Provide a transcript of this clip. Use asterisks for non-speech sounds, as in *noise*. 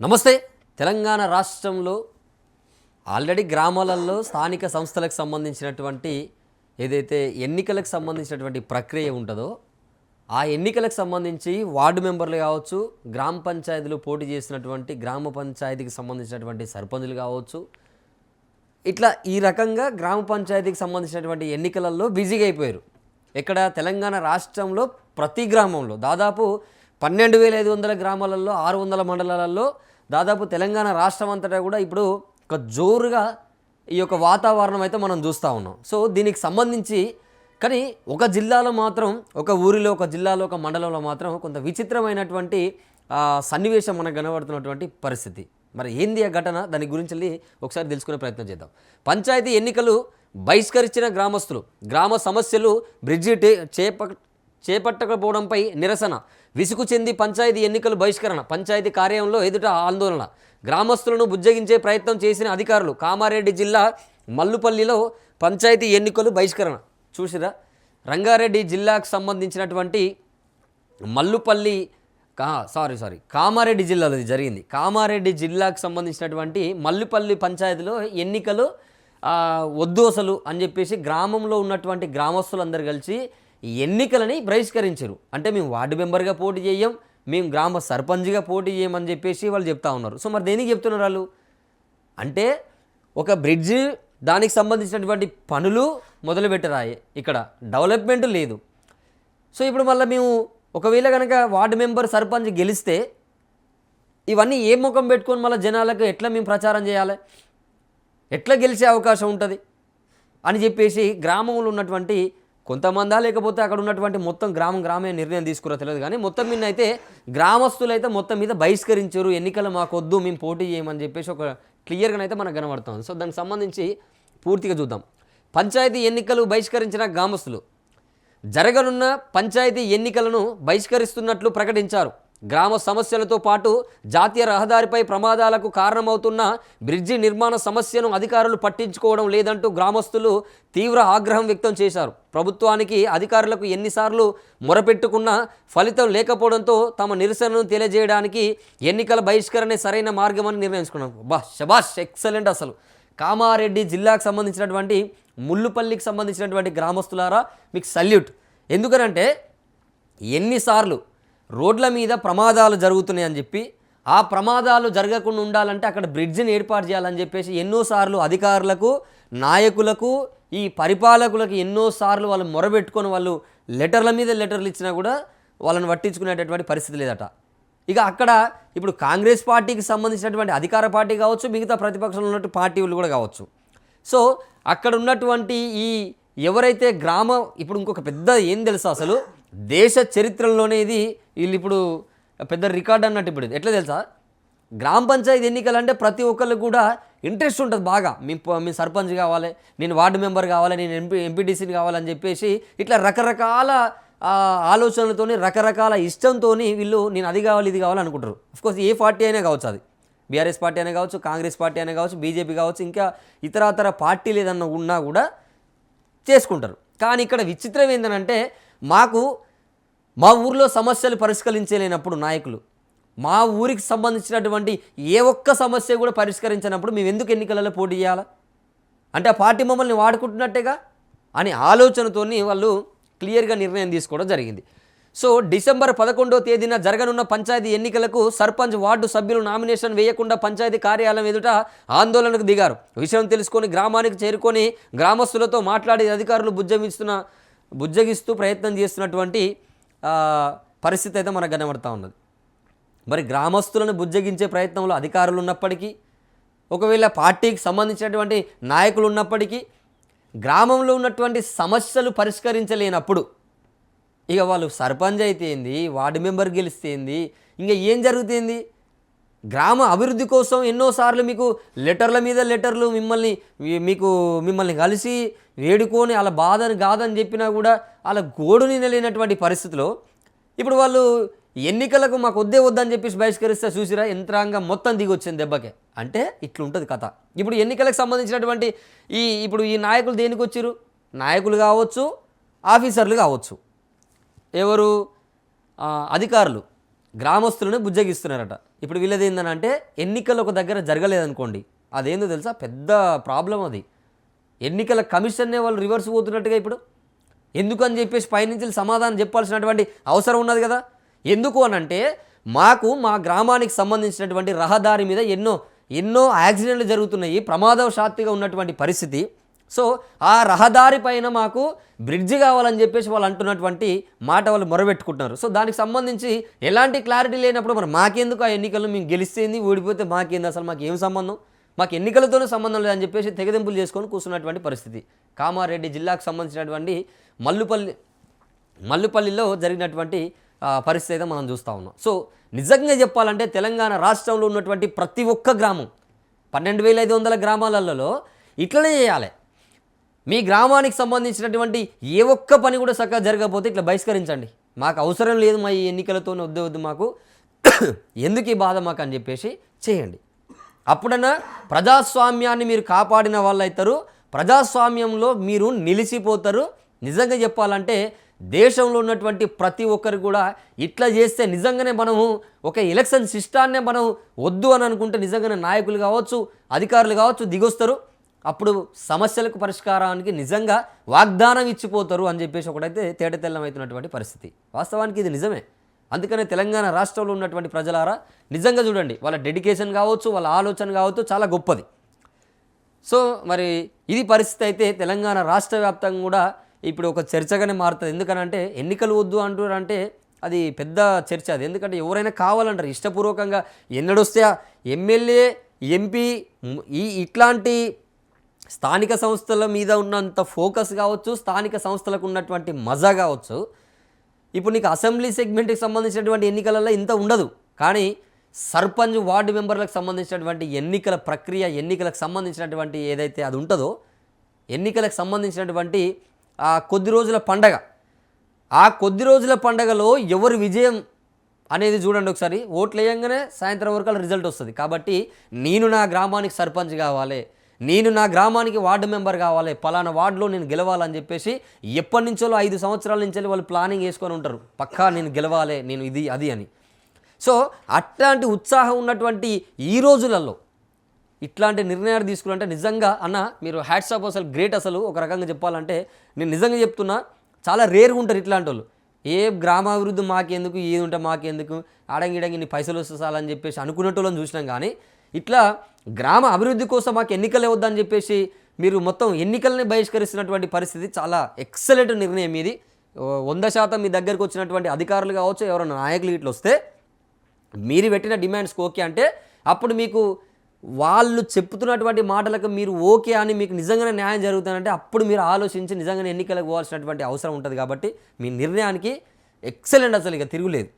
నమస్తే. తెలంగాణ రాష్ట్రంలో ఆల్రెడీ గ్రామాలలో స్థానిక సంస్థలకు సంబంధించినటువంటి ఏదైతే ఎన్నికలకు సంబంధించినటువంటి ప్రక్రియ ఉంటుందో ఆ ఎన్నికలకు సంబంధించి వార్డు మెంబర్లు కావచ్చు గ్రామ పంచాయతీలు పోటీ చేసినటువంటి గ్రామ పంచాయతీకి సంబంధించినటువంటి సర్పంచులు కావచ్చు ఇట్లా ఈ రకంగా గ్రామ పంచాయతీకి సంబంధించినటువంటి ఎన్నికలలో బిజీగా అయిపోయారు. ఇక్కడ తెలంగాణ రాష్ట్రంలో ప్రతి గ్రామంలో దాదాపు పన్నెండు వేల ఐదు వందల గ్రామాలలో ఆరు వందల మండలాలలో దాదాపు తెలంగాణ రాష్ట్రం అంతటా కూడా ఇప్పుడు ఒక జోరుగా ఈ యొక్క వాతావరణం అయితే మనం చూస్తూ ఉన్నాం. సో దీనికి సంబంధించి కానీ ఒక జిల్లాలో మాత్రం ఒక ఊరిలో ఒక జిల్లాలో ఒక మండలంలో మాత్రం కొంత విచిత్రమైనటువంటి సన్నివేశం మనకు కనబడుతున్నటువంటి పరిస్థితి. మరి ఏంది ఆ ఘటన? దాని గురించి వెళ్ళి ఒకసారి తెలుసుకునే ప్రయత్నం చేద్దాం. పంచాయతీ ఎన్నికలు బహిష్కరించిన గ్రామస్తులు గ్రామ సమస్యలు బ్రిడ్జి టే చేప చేపట్టకపోవడంపై నిరసన. విసుగు చెంది పంచాయతీ ఎన్నికలు బహిష్కరణ. పంచాయతీ కార్యంలో ఎదుట ఆందోళన. గ్రామస్తులను బుజ్జగించే ప్రయత్నం చేసిన అధికారులు కామారెడ్డి జిల్లా మల్లుపల్లిలో పంచాయతీ ఎన్నికలు బహిష్కరణ. చూసిరా? రంగారెడ్డి జిల్లాకు సంబంధించినటువంటి మల్లుపల్లి కా సారీ సారీ కామారెడ్డి జిల్లాలో ఇది జరిగింది. కామారెడ్డి జిల్లాకు సంబంధించినటువంటి మల్లుపల్లి పంచాయతీలో ఎన్నికలు వద్దు అసలు అని చెప్పేసి గ్రామంలో ఉన్నటువంటి గ్రామస్తులందరూ కలిసి ఎన్నికలని బహిష్కరించరు. అంటే మేము వార్డు మెంబర్గా పోటీ చేయం మేము గ్రామ సర్పంచ్గా పోటీ చేయమని చెప్పేసి వాళ్ళు చెప్తా ఉన్నారు. సో మరి దేనికి చెప్తున్నారు వాళ్ళు? అంటే ఒక బ్రిడ్జ్ దానికి సంబంధించినటువంటి పనులు మొదలుపెట్టరాయి. ఇక్కడ డెవలప్మెంట్ లేదు. సో ఇప్పుడు మళ్ళీ మేము ఒకవేళ కనుక వార్డు మెంబర్ సర్పంచ్ గెలిస్తే ఇవన్నీ ఏ ముఖం పెట్టుకొని మళ్ళీ జనాలకు ఎట్లా మేము ప్రచారం చేయాలి? ఎట్లా గెలిచే అవకాశం ఉంటుంది? అని చెప్పేసి గ్రామంలో ఉన్నటువంటి కొంతమందా లేకపోతే అక్కడ ఉన్నటువంటి మొత్తం గ్రామం గ్రామే నిర్ణయం తీసుకురా తెలియదు కానీ మొత్తం మీద అయితే గ్రామస్తులు అయితే మొత్తం మీద బహిష్కరించారు. ఎన్నికలు మాకు వద్దు మేము పోటీ చేయమని చెప్పేసి ఒక క్లియర్గా అయితే మనకు కనబడుతుంది సో దానికి సంబంధించి పూర్తిగా చూద్దాం. పంచాయతీ ఎన్నికలు బహిష్కరించిన గ్రామస్తులు. జరగనున్న పంచాయతీ ఎన్నికలను బహిష్కరిస్తున్నట్లు ప్రకటించారు. గ్రామ సమస్యలతో పాటు జాతీయ రహదారిపై ప్రమాదాలకు కారణమవుతున్న బ్రిడ్జి నిర్మాణ సమస్యను అధికారులు పట్టించుకోవడం లేదంటూ గ్రామస్తులు తీవ్ర ఆగ్రహం వ్యక్తం చేశారు. ప్రభుత్వానికి అధికారులకు ఎన్నిసార్లు మొరపెట్టుకున్నా ఫలితం లేకపోవడంతో తమ నిరసనను తెలియజేయడానికి ఎన్నికల బహిష్కరణే సరైన మార్గమని నిర్ణయించుకున్నాం బా శబాష్ ఎక్సలెంట్ అసలు. కామారెడ్డి జిల్లాకు సంబంధించినటువంటి ముల్లుపల్లికి సంబంధించినటువంటి గ్రామస్తులారా మీకు సల్యూట్. ఎందుకనంటే ఎన్నిసార్లు రోడ్ల మీద ప్రమాదాలు జరుగుతున్నాయని చెప్పి ఆ ప్రమాదాలు జరగకుండా ఉండాలంటే అక్కడ బ్రిడ్జిని ఏర్పాటు చేయాలని చెప్పేసి ఎన్నోసార్లు అధికారులకు నాయకులకు ఈ పరిపాలకులకు ఎన్నోసార్లు వాళ్ళు మొరబెట్టుకొని వాళ్ళు లెటర్ల మీద లెటర్లు ఇచ్చినా కూడా వాళ్ళని పట్టించుకునేటటువంటి పరిస్థితి లేదట. ఇక అక్కడ ఇప్పుడు కాంగ్రెస్ పార్టీకి సంబంధించినటువంటి అధికార పార్టీ కావచ్చు మిగతా ప్రతిపక్షంలో ఉన్నట్టు పార్టీలు కూడా కావచ్చు. సో అక్కడ ఉన్నటువంటి ఈ ఎవరైతే గ్రామ ఇప్పుడు ఇంకొక పెద్ద ఏం తెలుసా అసలు? దేశ చరిత్రలోనే ఇది వీళ్ళు ఇప్పుడు పెద్ద రికార్డ్ అన్నట్టు ఇప్పుడు ఇది. ఎట్లా తెలుసా? గ్రామ పంచాయతీ ఎన్నికలు అంటే ప్రతి ఒక్కరికి కూడా ఇంట్రెస్ట్ ఉంటుంది బాగా. మీ మీ సర్పంచ్ కావాలి నేను వార్డు మెంబర్ కావాలి నేను ఎంపీ ఎంపీటీసీని కావాలని చెప్పేసి ఇట్లా రకరకాల ఆలోచనలతోని రకరకాల ఇష్టంతో వీళ్ళు నేను అది కావాలి ఇది కావాలి అనుకుంటారు. కోర్స్ ఏ పార్టీ అయినా కావచ్చు అది. బీఆర్ఎస్ పార్టీ అయినా కావచ్చు కాంగ్రెస్ పార్టీ అయినా కావచ్చు బీజేపీ కావచ్చు ఇంకా ఇతరతర పార్టీలు ఏదన్నా ఉన్నా కూడా చేసుకుంటారు. కానీ ఇక్కడ విచిత్రం ఏంటంటే మాకు మా ఊర్లో సమస్యలు పరిష్కరించలేనప్పుడు నాయకులు. మా ఊరికి సంబంధించినటువంటి ఏ ఒక్క సమస్య కూడా పరిష్కరించినప్పుడు మేము ఎందుకు ఎన్నికలలో పోటీ చేయాలా? అంటే ఆ పార్టీ మమ్మల్ని వాడుకుంటున్నట్టేగా? అని ఆలోచనతోని వాళ్ళు క్లియర్గా నిర్ణయం తీసుకోవడం జరిగింది. సో డిసెంబర్ పదకొండో తేదీన జరగనున్న పంచాయతీ ఎన్నికలకు సర్పంచ్ వార్డు సభ్యులు నామినేషన్ వేయకుండా పంచాయతీ కార్యాలయం ఎదుట ఆందోళనకు దిగారు. విషయం తెలుసుకొని గ్రామానికి చేరుకొని గ్రామస్తులతో మాట్లాడి అధికారులు బుజ్జమిస్తున్న బుజ్జగిస్తూ ప్రయత్నం చేస్తున్నటువంటి పరిస్థితి అయితే మనకు కనబడతా ఉన్నది. మరి గ్రామస్తులను బుజ్జగించే ప్రయత్నంలో అధికారులు ఉన్నప్పటికీ ఒకవేళ పార్టీకి సంబంధించినటువంటి నాయకులు ఉన్నప్పటికీ గ్రామంలో ఉన్నటువంటి సమస్యలు పరిష్కరించలేనప్పుడు ఇక వాళ్ళు సర్పంచ్ అయితే ఏంది వార్డు మెంబర్ గెలిస్తే ఏంది ఇంకా ఏం జరుగుతుంది గ్రామ అభివృద్ధి కోసం ఎన్నోసార్లు మీకు లెటర్ల మీద లెటర్లు మిమ్మల్ని మీకు మిమ్మల్ని కలిసి వేడుకొని అలా బాధని కాదని చెప్పినా కూడా అలా గోడుని నిలైనటువంటి పరిస్థితిలో ఇప్పుడు వాళ్ళు ఎన్నికలకు మాకు వద్దే వద్దని చెప్పేసి బహిష్కరిస్తే చూసిరా యంత్రాంగం మొత్తం దిగి వచ్చింది దెబ్బకే. అంటే ఇట్లుంటుంది కథ. ఇప్పుడు ఎన్నికలకు సంబంధించినటువంటి ఈ ఇప్పుడు ఈ నాయకులు దేనికి వచ్చారు? నాయకులు కావచ్చు ఆఫీసర్లు కావచ్చు. ఎవరు? అధికారులు గ్రామస్తులను బుజ్జగిస్తున్నారట. ఇప్పుడు వీళ్ళది ఏంటంటే ఎన్నికలు ఒక దగ్గర జరగలేదనుకోండి. అదేందో తెలుసా? పెద్ద ప్రాబ్లం అది. ఎన్నికల కమిషన్నే వాళ్ళు రివర్స్ పోతున్నట్టుగా ఇప్పుడు. ఎందుకని చెప్పేసి పైనుంచి సమాధానం చెప్పాల్సినటువంటి అవసరం ఉన్నది కదా. ఎందుకు అని అంటే మాకు మా గ్రామానికి సంబంధించినటువంటి రహదారి మీద ఎన్నో ఎన్నో యాక్సిడెంట్లు జరుగుతున్నాయి ప్రమాదవశాత్తిగా ఉన్నటువంటి పరిస్థితి. సో ఆ రహదారి పైన మాకు బ్రిడ్జ్ కావాలని చెప్పేసి వాళ్ళు అంటున్నటువంటి మాట వాళ్ళు మొరబెట్టుకుంటున్నారు. సో దానికి సంబంధించి ఎలాంటి క్లారిటీ లేనప్పుడు మరి మాకెందుకు ఆ ఎన్నికల్లో మేము గెలిస్తేంది ఓడిపోతే మాకేంది? అసలు మాకు ఏం సంబంధం? మాకు ఎన్నికలతోనే సంబంధం లేదని చెప్పేసి తెగదింపులు చేసుకొని కూర్చున్నటువంటి పరిస్థితి. కామారెడ్డి జిల్లాకు సంబంధించినటువంటి మల్లుపల్లి మల్లుపల్లిలో జరిగినటువంటి పరిస్థితి అయితే మనం చూస్తూ ఉన్నాం. సో నిజంగా చెప్పాలంటే తెలంగాణ రాష్ట్రంలో ఉన్నటువంటి ప్రతి ఒక్క గ్రామం పన్నెండు వేల ఐదు వందల గ్రామాలలో ఇట్లనే చేయాలి. మీ గ్రామానికి సంబంధించినటువంటి ఏ ఒక్క పని కూడా చక్కగా జరగకపోతే ఇట్లా బహిష్కరించండి. మాకు అవసరం లేదు మా ఈ ఎన్నికలతోనే వద్దు వద్దు మాకు. *coughs* ఎందుకు ఈ బాధ మాకు అని చెప్పేసి చేయండి. అప్పుడన్నా ప్రజాస్వామ్యాన్ని మీరు కాపాడిన వాళ్ళు అవుతారు ప్రజాస్వామ్యంలో మీరు నిలిచిపోతారు. నిజంగా చెప్పాలంటే దేశంలో ఉన్నటువంటి ప్రతి ఒక్కరు కూడా ఇట్లా చేస్తే నిజంగానే మనము ఒక ఎలక్షన్ సిస్టాన్నే మనం వద్దు అని అనుకుంటే నిజంగానే నాయకులు కావచ్చు అధికారులు కావచ్చు దిగొస్తారు. అప్పుడు సమస్యలకు పరిష్కారానికి నిజంగా వాగ్దానం ఇచ్చిపోతారు అని చెప్పేసి ఒకటైతే తేటతెల్లమవుతున్నటువంటి పరిస్థితి. వాస్తవానికి ఇది నిజమే. అందుకనే తెలంగాణ రాష్ట్రంలో ఉన్నటువంటి ప్రజలారా నిజంగా చూడండి వాళ్ళ డెడికేషన్ కావచ్చు వాళ్ళ ఆలోచన కావచ్చు చాలా గొప్పది. సో మరి ఇది పరిస్థితి అయితే తెలంగాణ రాష్ట్ర వ్యాప్తంగా కూడా ఇప్పుడు ఒక చర్చగానే మారుతుంది. ఎందుకనంటే ఎన్నికలు వద్దు అంటారంటే అది పెద్ద చర్చ అది. ఎందుకంటే ఎవరైనా కావాలంటారు ఇష్టపూర్వకంగా ఎన్నడొస్తే ఎమ్మెల్యే ఎంపీ ఈ ఇట్లాంటి స్థానిక సంస్థల మీద ఉన్నంత ఫోకస్ కావచ్చు స్థానిక సంస్థలకు ఉన్నటువంటి మజా కావచ్చు. ఇప్పుడు నీకు అసెంబ్లీ సెగ్మెంట్కి సంబంధించినటువంటి ఎన్నికలలో ఇంత ఉండదు. కానీ సర్పంచ్ వార్డు మెంబర్లకు సంబంధించినటువంటి ఎన్నికల ప్రక్రియ ఎన్నికలకు సంబంధించినటువంటి ఏదైతే అది ఉంటుందో ఎన్నికలకు సంబంధించినటువంటి ఆ కొద్ది రోజుల పండగ. ఆ కొద్ది రోజుల పండగలో ఎవరు విజయం అనేది చూడండి ఒకసారి. ఓట్లు వేయంగానే సాయంత్రం వరకు అలా రిజల్ట్ వస్తుంది. కాబట్టి నేను నా గ్రామానికి సర్పంచ్ కావాలి. నేను నా గ్రామానికి వార్డు మెంబర్ కావాలి పలానా వార్డులో నేను గెలవాలని చెప్పేసి ఎప్పటి నుంచో ఐదు సంవత్సరాల నుంచి వాళ్ళు ప్లానింగ్ వేసుకొని ఉంటారు. పక్కా నేను గెలవాలి నేను ఇది అది అని. సో అట్లాంటి ఉత్సాహం ఉన్నటువంటి ఈ రోజులలో ఇట్లాంటి నిర్ణయాలు తీసుకున్నంటే నిజంగా అన్న మీరు హ్యాట్సాప్ అసలు గ్రేట్ అసలు. ఒక రకంగా చెప్పాలంటే నేను నిజంగా చెప్తున్నా చాలా రేర్గా ఉంటారు ఇట్లాంటి వాళ్ళు. ఏ గ్రామాభివృద్ధి మాకెందుకు ఏది ఉంటే మాకెందుకు ఆడంగిడంగి నీ పైసలు వస్తే అని చెప్పేసి అనుకునేటోళ్ళని చూసినాం కానీ ఇట్లా గ్రామ అభివృద్ధి కోసం మాకు ఎన్నికలే వద్దని చెప్పేసి మీరు మొత్తం ఎన్నికల్ని బహిష్కరిస్తున్నటువంటి పరిస్థితి చాలా ఎక్సలెంట్ నిర్ణయం ఇది. వంద శాతం మీ దగ్గరకు వచ్చినటువంటి అధికారులు కావచ్చు ఎవరైనా నాయకులు ఇట్లా వస్తే మీరు పెట్టిన డిమాండ్స్కి ఓకే అంటే అప్పుడు మీకు వాళ్ళు చెప్తున్నటువంటి మాటలకు మీరు ఓకే అని మీకు నిజంగానే న్యాయం జరుగుతుందంటే అప్పుడు మీరు ఆలోచించి నిజంగానే ఎన్నికలకు పోవాల్సినటువంటి అవసరం ఉంటుంది కాబట్టి మీ నిర్ణయానికి ఎక్సలెంట్ అసలు ఇక తిరుగులేదు.